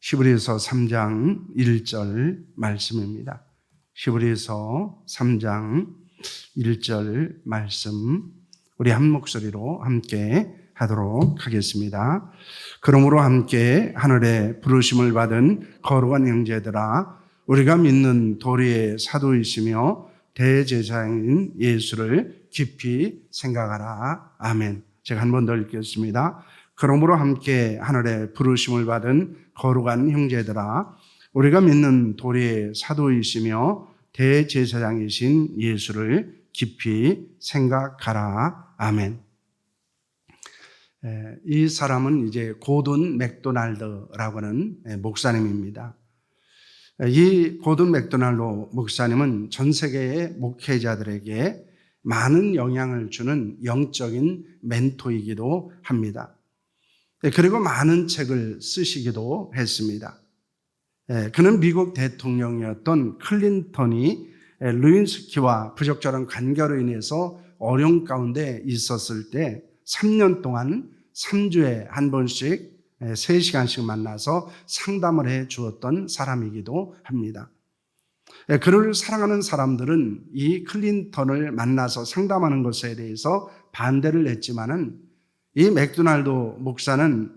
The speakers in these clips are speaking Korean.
시브리서 3장 1절 말씀입니다. 시브리서 3장 1절 말씀 우리 한 목소리로 함께 하도록 하겠습니다. 그러므로 함께 하늘에 부르심을 받은 거룩한 형제들아 우리가 믿는 도리의 사도이시며 대제사장인 예수를 깊이 생각하라. 아멘. 제가 한 번 더 읽겠습니다. 그러므로 함께 하늘에 부르심을 받은 거룩한 형제들아 우리가 믿는 도리의 사도이시며 대제사장이신 예수를 깊이 생각하라. 아멘. 에, 이 사람은 이제 고든 맥도날드라고 하는 에, 목사님입니다. 에, 이 고든 맥도날드 목사님은 전 세계의 목회자들에게 많은 영향을 주는 영적인 멘토이기도 합니다. 예, 그리고 많은 책을 쓰시기도 했습니다. 예, 그는 미국 대통령이었던 클린턴이 예, 루인스키와 부적절한 관계로 인해서 어려움 가운데 있었을 때 3년 동안 3주에 한 번씩 3시간씩 만나서 상담을 해 주었던 사람이기도 합니다. 예, 그를 사랑하는 사람들은 이 클린턴을 만나서 상담하는 것에 대해서 반대를 했지만은 이 맥도날드 목사는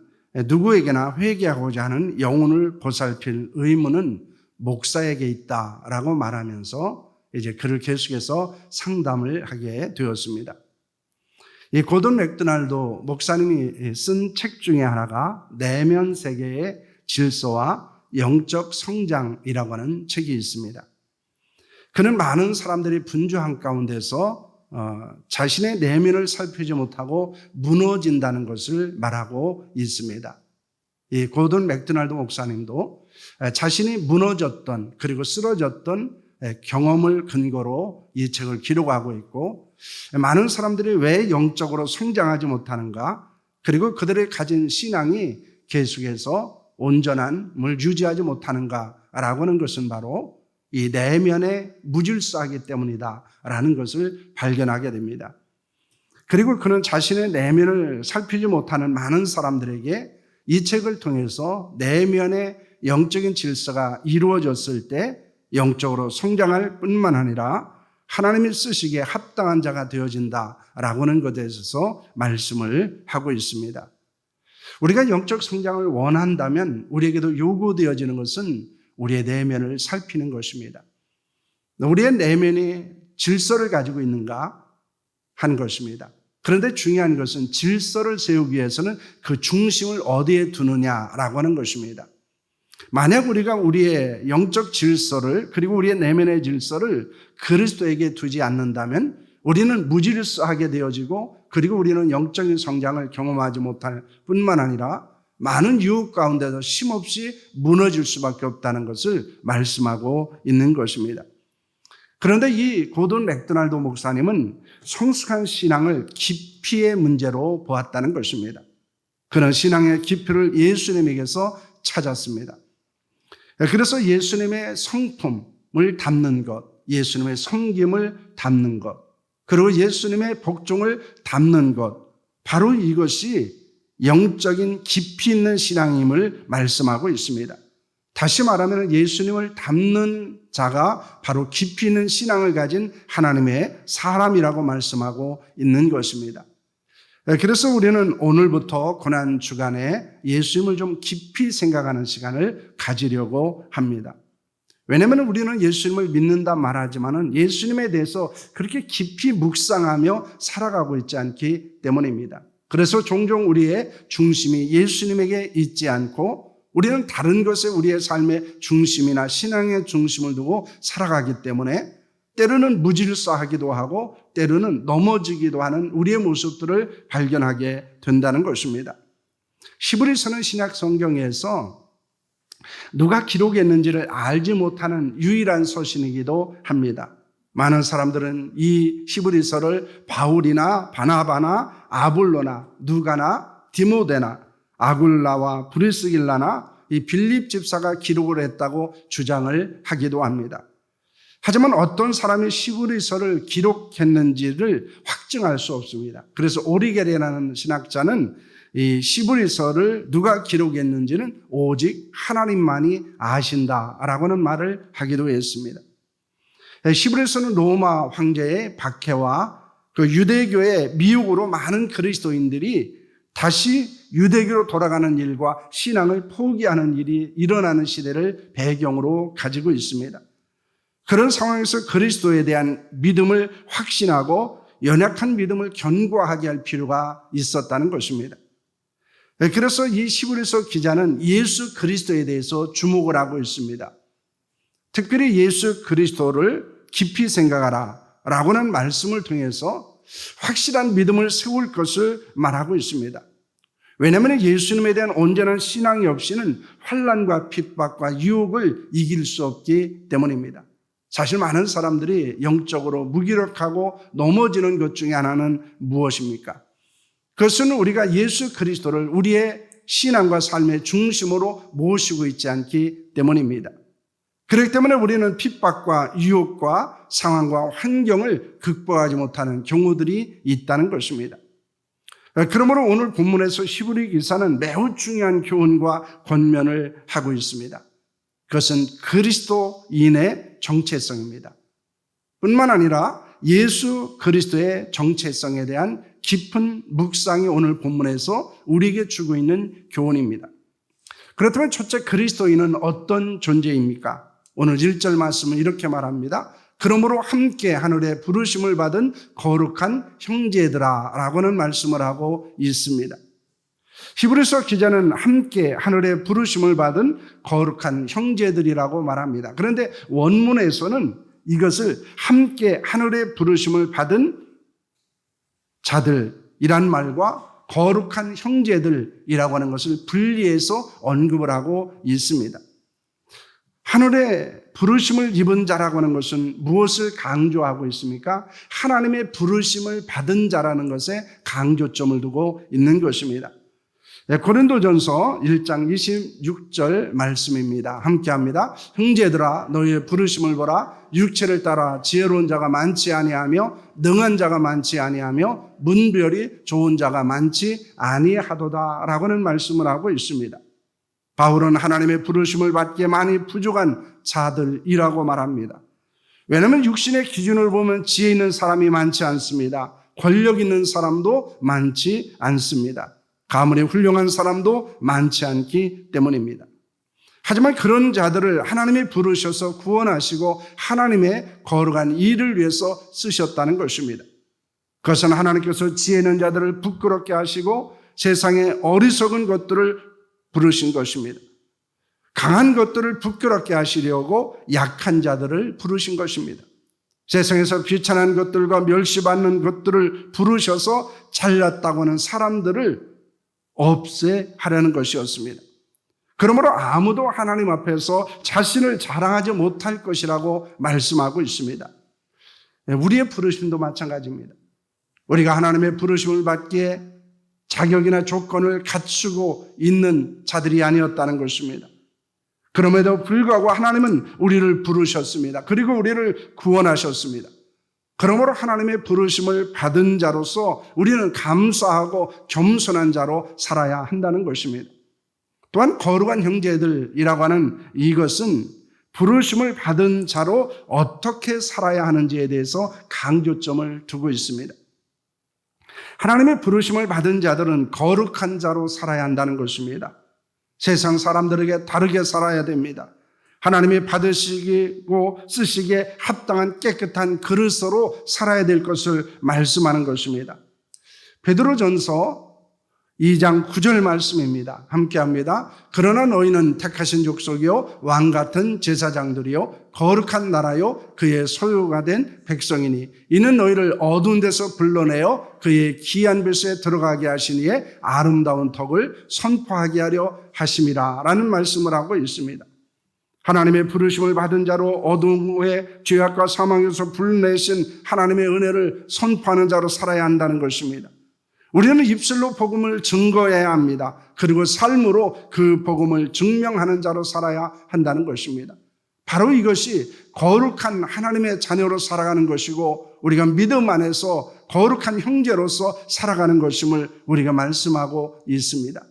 누구에게나 회개하고자 하는 영혼을 보살필 의무는 목사에게 있다라고 말하면서 이제 그를 계속해서 상담을 하게 되었습니다. 이 고든 맥도날드 목사님이 쓴 책 중에 하나가 내면 세계의 질서와 영적 성장이라고 하는 책이 있습니다. 그는 많은 사람들이 분주한 가운데서 어, 자신의 내면을 살피지 못하고 무너진다는 것을 말하고 있습니다. 이 고든 맥도날드 목사님도 자신이 무너졌던 그리고 쓰러졌던 경험을 근거로 이 책을 기록하고 있고 많은 사람들이 왜 영적으로 성장하지 못하는가 그리고 그들의 가진 신앙이 계속해서 온전함을 유지하지 못하는가라고 하는 것은 바로 이 내면의 무질서하기 때문이다라는 것을 발견하게 됩니다. 그리고 그는 자신의 내면을 살피지 못하는 많은 사람들에게 이 책을 통해서 내면의 영적인 질서가 이루어졌을 때 영적으로 성장할 뿐만 아니라 하나님이 쓰시기에 합당한 자가 되어진다라고 하는 것에 있어서 말씀을 하고 있습니다. 우리가 영적 성장을 원한다면 우리에게도 요구되어지는 것은 우리의 내면을 살피는 것입니다. 우리의 내면이 질서를 가지고 있는가 하는 것입니다. 그런데 중요한 것은 질서를 세우기 위해서는 그 중심을 어디에 두느냐라고 하는 것입니다. 만약 우리가 우리의 영적 질서를 그리고 우리의 내면의 질서를 그리스도에게 두지 않는다면 우리는 무질서하게 되어지고 그리고 우리는 영적인 성장을 경험하지 못할 뿐만 아니라 많은 유혹 가운데서 쉼없이 무너질 수밖에 없다는 것을 말씀하고 있는 것입니다. 그런데 이 고든 맥도날드 목사님은 성숙한 신앙을 깊이의 문제로 보았다는 것입니다. 그런 신앙의 깊이를 예수님에게서 찾았습니다. 그래서 예수님의 성품을 담는 것, 예수님의 성김을 담는 것, 그리고 예수님의 복종을 담는 것, 바로 이것이 영적인 깊이 있는 신앙임을 말씀하고 있습니다. 다시 말하면 예수님을 담는 자가 바로 깊이 있는 신앙을 가진 하나님의 사람이라고 말씀하고 있는 것입니다. 그래서 우리는 오늘부터 고난 주간에 예수님을 좀 깊이 생각하는 시간을 가지려고 합니다. 왜냐하면 우리는 예수님을 믿는다 말하지만은 예수님에 대해서 그렇게 깊이 묵상하며 살아가고 있지 않기 때문입니다. 그래서 종종 우리의 중심이 예수님에게 있지 않고 우리는 다른 것에 우리의 삶의 중심이나 신앙의 중심을 두고 살아가기 때문에 때로는 무질서하기도 하고 때로는 넘어지기도 하는 우리의 모습들을 발견하게 된다는 것입니다. 히브리서는 신약 성경에서 누가 기록했는지를 알지 못하는 유일한 서신이기도 합니다. 많은 사람들은 이 히브리서를 바울이나 바나바나 아볼로나 누가나 디모데나 아굴라와 브리스길라나 이 빌립 집사가 기록을 했다고 주장을 하기도 합니다. 하지만 어떤 사람이 시브리서를 기록했는지를 확증할 수 없습니다. 그래서 오리게레라는 신학자는 이 시브리서를 누가 기록했는지는 오직 하나님만이 아신다라고는 말을 하기도 했습니다. 시브리서는 로마 황제의 박해와 그 유대교의 미혹으로 많은 그리스도인들이 다시 유대교로 돌아가는 일과 신앙을 포기하는 일이 일어나는 시대를 배경으로 가지고 있습니다. 그런 상황에서 그리스도에 대한 믿음을 확신하고 연약한 믿음을 견고하게 할 필요가 있었다는 것입니다. 그래서 이 시브리서 기자는 예수 그리스도에 대해서 주목을 하고 있습니다. 특별히 예수 그리스도를 깊이 생각하라 라고는 말씀을 통해서 확실한 믿음을 세울 것을 말하고 있습니다. 왜냐하면 예수님에 대한 온전한 신앙이 없이는 환란과 핍박과 유혹을 이길 수 없기 때문입니다. 사실 많은 사람들이 영적으로 무기력하고 넘어지는 것 중에 하나는 무엇입니까? 그것은 우리가 예수 그리스도를 우리의 신앙과 삶의 중심으로 모시고 있지 않기 때문입니다. 그렇기 때문에 우리는 핍박과 유혹과 상황과 환경을 극복하지 못하는 경우들이 있다는 것입니다. 그러므로 오늘 본문에서 히브리 기사는 매우 중요한 교훈과 권면을 하고 있습니다. 그것은 그리스도인의 정체성입니다. 뿐만 아니라 예수 그리스도의 정체성에 대한 깊은 묵상이 오늘 본문에서 우리에게 주고 있는 교훈입니다. 그렇다면 첫째 그리스도인은 어떤 존재입니까? 오늘 1절 말씀은 이렇게 말합니다. 그러므로 함께 하늘의 부르심을 받은 거룩한 형제들아 라고는 말씀을 하고 있습니다. 히브리서 기자는 함께 하늘의 부르심을 받은 거룩한 형제들이라고 말합니다. 그런데 원문에서는 이것을 함께 하늘의 부르심을 받은 자들이란 말과 거룩한 형제들이라고 하는 것을 분리해서 언급을 하고 있습니다. 하늘의 부르심을 입은 자라고 하는 것은 무엇을 강조하고 있습니까? 하나님의 부르심을 받은 자라는 것에 강조점을 두고 있는 것입니다. 네, 고린도전서 1장 26절 말씀입니다. 함께 합니다. 형제들아 너희의 부르심을 보라 육체를 따라 지혜로운 자가 많지 아니하며 능한 자가 많지 아니하며 문별이 좋은 자가 많지 아니하도다라고는 말씀을 하고 있습니다. 바울은 하나님의 부르심을 받기에 많이 부족한 자들이라고 말합니다. 왜냐하면 육신의 기준을 보면 지혜 있는 사람이 많지 않습니다. 권력 있는 사람도 많지 않습니다. 가문이 훌륭한 사람도 많지 않기 때문입니다. 하지만 그런 자들을 하나님이 부르셔서 구원하시고 하나님의 거룩한 일을 위해서 쓰셨다는 것입니다. 그것은 하나님께서 지혜 있는 자들을 부끄럽게 하시고 세상의 어리석은 것들을 부르신 것입니다. 강한 것들을 부끄럽게 하시려고 약한 자들을 부르신 것입니다. 세상에서 비천한 것들과 멸시받는 것들을 부르셔서 잘났다고 하는 사람들을 없애하려는 것이었습니다. 그러므로 아무도 하나님 앞에서 자신을 자랑하지 못할 것이라고 말씀하고 있습니다. 우리의 부르심도 마찬가지입니다. 우리가 하나님의 부르심을 받기에 자격이나 조건을 갖추고 있는 자들이 아니었다는 것입니다. 그럼에도 불구하고 하나님은 우리를 부르셨습니다. 그리고 우리를 구원하셨습니다. 그러므로 하나님의 부르심을 받은 자로서 우리는 감사하고 겸손한 자로 살아야 한다는 것입니다. 또한 거룩한 형제들이라고 하는 이것은 부르심을 받은 자로 어떻게 살아야 하는지에 대해서 강조점을 두고 있습니다. 하나님의 부르심을 받은 자들은 거룩한 자로 살아야 한다는 것입니다. 세상 사람들에게 다르게 살아야 됩니다. 하나님이 받으시고 쓰시기에 합당한 깨끗한 그릇으로 살아야 될 것을 말씀하는 것입니다. 베드로전서 2장 9절 말씀입니다. 함께 합니다. 그러나 너희는 택하신 족속이요 왕 같은 제사장들이요 거룩한 나라요 그의 소유가 된 백성이니 이는 너희를 어두운 데서 불러내어 그의 귀한 뱃에 들어가게 하시니에 아름다운 덕을 선포하게 하려 하심이라라는 말씀을 하고 있습니다. 하나님의 부르심을 받은 자로 어둠의 죄악과 사망에서 불내신 하나님의 은혜를 선포하는 자로 살아야 한다는 것입니다. 우리는 입술로 복음을 증거해야 합니다. 그리고 삶으로 그 복음을 증명하는 자로 살아야 한다는 것입니다. 바로 이것이 거룩한 하나님의 자녀로 살아가는 것이고 우리가 믿음 안에서 거룩한 형제로서 살아가는 것임을 우리가 말씀하고 있습니다.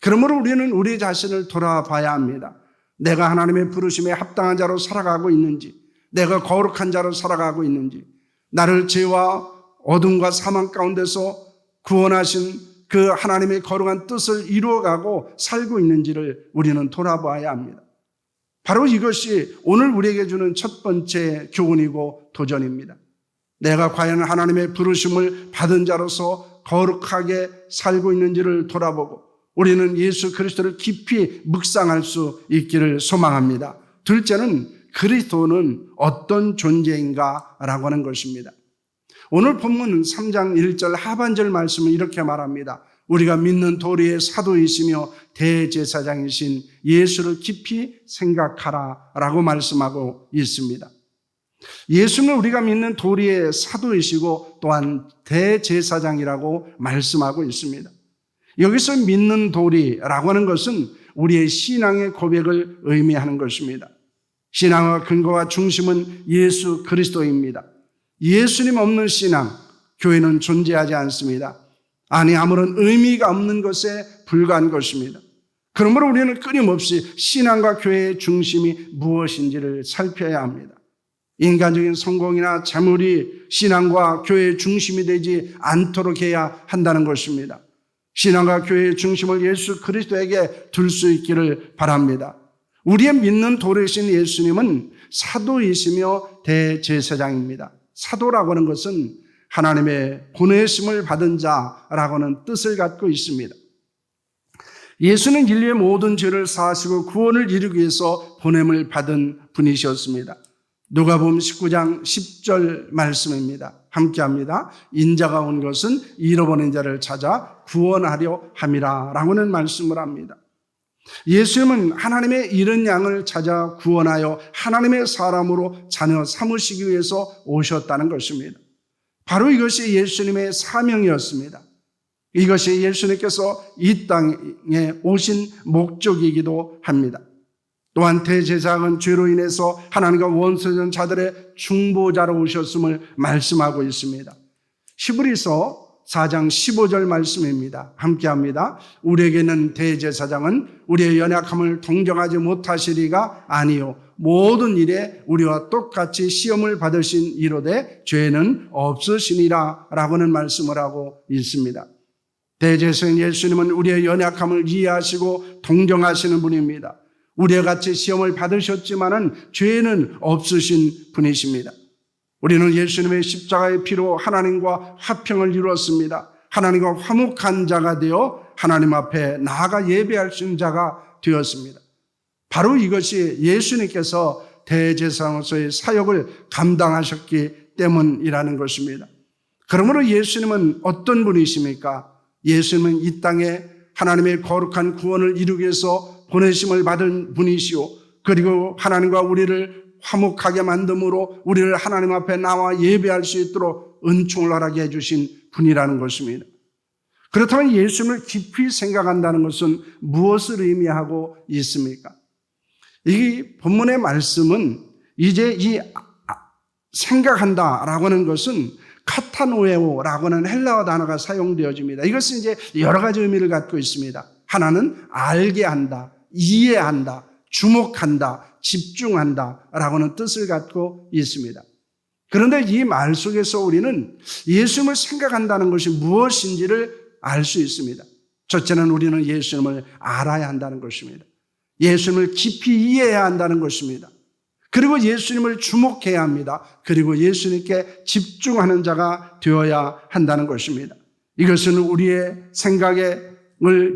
그러므로 우리는 우리 자신을 돌아봐야 합니다. 내가 하나님의 부르심에 합당한 자로 살아가고 있는지, 내가 거룩한 자로 살아가고 있는지, 나를 죄와 어둠과 사망 가운데서 구원하신 그 하나님의 거룩한 뜻을 이루어가고 살고 있는지를 우리는 돌아봐야 합니다. 바로 이것이 오늘 우리에게 주는 첫 번째 교훈이고 도전입니다. 내가 과연 하나님의 부르심을 받은 자로서 거룩하게 살고 있는지를 돌아보고 우리는 예수 그리스도를 깊이 묵상할 수 있기를 소망합니다. 둘째는 그리스도는 어떤 존재인가라고 하는 것입니다. 오늘 본문 3장 1절 하반절 말씀은 이렇게 말합니다. 우리가 믿는 도리의 사도이시며 대제사장이신 예수를 깊이 생각하라 라고 말씀하고 있습니다. 예수는 우리가 믿는 도리의 사도이시고 또한 대제사장이라고 말씀하고 있습니다. 여기서 믿는 도리라고 하는 것은 우리의 신앙의 고백을 의미하는 것입니다. 신앙의 근거와 중심은 예수 그리스도입니다. 예수님 없는 신앙, 교회는 존재하지 않습니다. 아니, 아무런 의미가 없는 것에 불과한 것입니다. 그러므로 우리는 끊임없이 신앙과 교회의 중심이 무엇인지를 살펴야 합니다. 인간적인 성공이나 재물이 신앙과 교회의 중심이 되지 않도록 해야 한다는 것입니다. 신앙과 교회의 중심을 예수 그리스도에게 둘 수 있기를 바랍니다. 우리의 믿는 도리신 예수님은 사도이시며 대제사장입니다. 사도라고 하는 것은 하나님의 보내심을 받은 자라고는 뜻을 갖고 있습니다. 예수는 인류의 모든 죄를 사하시고 구원을 이루기 위해서 보냄을 받은 분이셨습니다. 누가복음 19장 10절 말씀입니다. 함께 합니다. 인자가 온 것은 잃어버린 자를 찾아 구원하려 함이라 라고는 말씀을 합니다. 예수님은 하나님의 잃은 양을 찾아 구원하여 하나님의 사람으로 자녀 삼으시기 위해서 오셨다는 것입니다. 바로 이것이 예수님의 사명이었습니다. 이것이 예수님께서 이 땅에 오신 목적이기도 합니다. 또한 대제사장은 죄로 인해서 하나님과 원수된 자들의 중보자로 오셨음을 말씀하고 있습니다. 히브리서 4장 15절 말씀입니다. 함께 합니다. 우리에게는 대제사장은 우리의 연약함을 동정하지 못하시리가 아니요 모든 일에 우리와 똑같이 시험을 받으신 이로되 죄는 없으시니라 라고는 말씀을 하고 있습니다. 대제사장 예수님은 우리의 연약함을 이해하시고 동정하시는 분입니다. 우리와 같이 시험을 받으셨지만은 죄는 없으신 분이십니다. 우리는 예수님의 십자가의 피로 하나님과 화평을 이루었습니다. 하나님과 화목한 자가 되어 하나님 앞에 나아가 예배할 수 있는 자가 되었습니다. 바로 이것이 예수님께서 대제사장으로서의 사역을 감당하셨기 때문이라는 것입니다. 그러므로 예수님은 어떤 분이십니까? 예수님은 이 땅에 하나님의 거룩한 구원을 이루기 위해서 보내심을 받은 분이시오. 그리고 하나님과 우리를 화목하게 만듦으로 우리를 하나님 앞에 나와 예배할 수 있도록 은총을 허락해 해주신 분이라는 것입니다. 그렇다면 예수님을 깊이 생각한다는 것은 무엇을 의미하고 있습니까? 이 본문의 말씀은 이제 이 생각한다 라고 하는 것은 카타노에오라고 하는 헬라어 단어가 사용되어집니다. 이것은 이제 여러 가지 의미를 갖고 있습니다. 하나는 알게 한다, 이해한다, 주목한다, 집중한다 라고는 뜻을 갖고 있습니다. 그런데 이 말 속에서 우리는 예수님을 생각한다는 것이 무엇인지를 알 수 있습니다. 첫째는 우리는 예수님을 알아야 한다는 것입니다. 예수님을 깊이 이해해야 한다는 것입니다. 그리고 예수님을 주목해야 합니다. 그리고 예수님께 집중하는 자가 되어야 한다는 것입니다. 이것은 우리의 생각을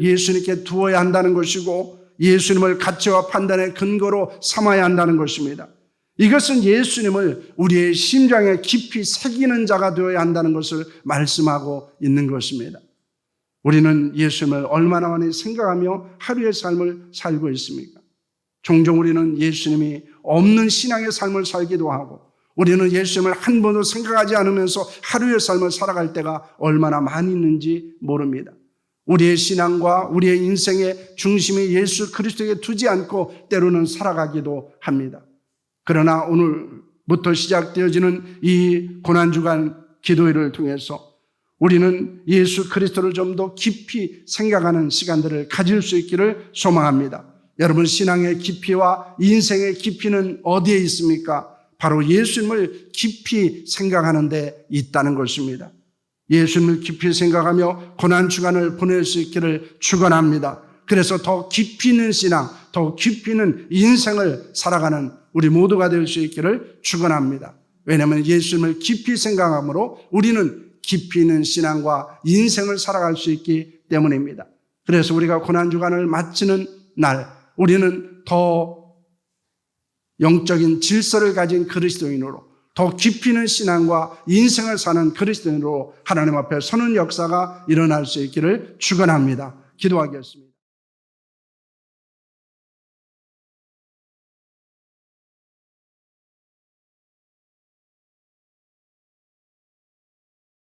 예수님께 두어야 한다는 것이고 예수님을 가치와 판단의 근거로 삼아야 한다는 것입니다. 이것은 예수님을 우리의 심장에 깊이 새기는 자가 되어야 한다는 것을 말씀하고 있는 것입니다. 우리는 예수님을 얼마나 많이 생각하며 하루의 삶을 살고 있습니까? 종종 우리는 예수님이 없는 신앙의 삶을 살기도 하고 우리는 예수님을 한 번도 생각하지 않으면서 하루의 삶을 살아갈 때가 얼마나 많이 있는지 모릅니다. 우리의 신앙과 우리의 인생의 중심이 예수 그리스도에게 두지 않고 때로는 살아가기도 합니다. 그러나 오늘 부터 시작되어지는 이 고난주간 기도회를 통해서 우리는 예수 그리스도를 좀 더 깊이 생각하는 시간들을 가질 수 있기를 소망합니다. 여러분 신앙의 깊이와 인생의 깊이는 어디에 있습니까? 바로 예수님을 깊이 생각하는 데 있다는 것입니다. 예수님을 깊이 생각하며 고난 주간을 보낼 수 있기를 축원합니다. 그래서 더 깊이 있는 신앙, 더 깊이 있는 인생을 살아가는 우리 모두가 될 수 있기를 축원합니다. 왜냐하면 예수님을 깊이 생각함으로 우리는 깊이 있는 신앙과 인생을 살아갈 수 있기 때문입니다. 그래서 우리가 고난 주간을 마치는 날 우리는 더 영적인 질서를 가진 그리스도인으로 더 깊이 있는 신앙과 인생을 사는 그리스도인으로 하나님 앞에 서는 역사가 일어날 수 있기를 축원합니다. 기도하겠습니다.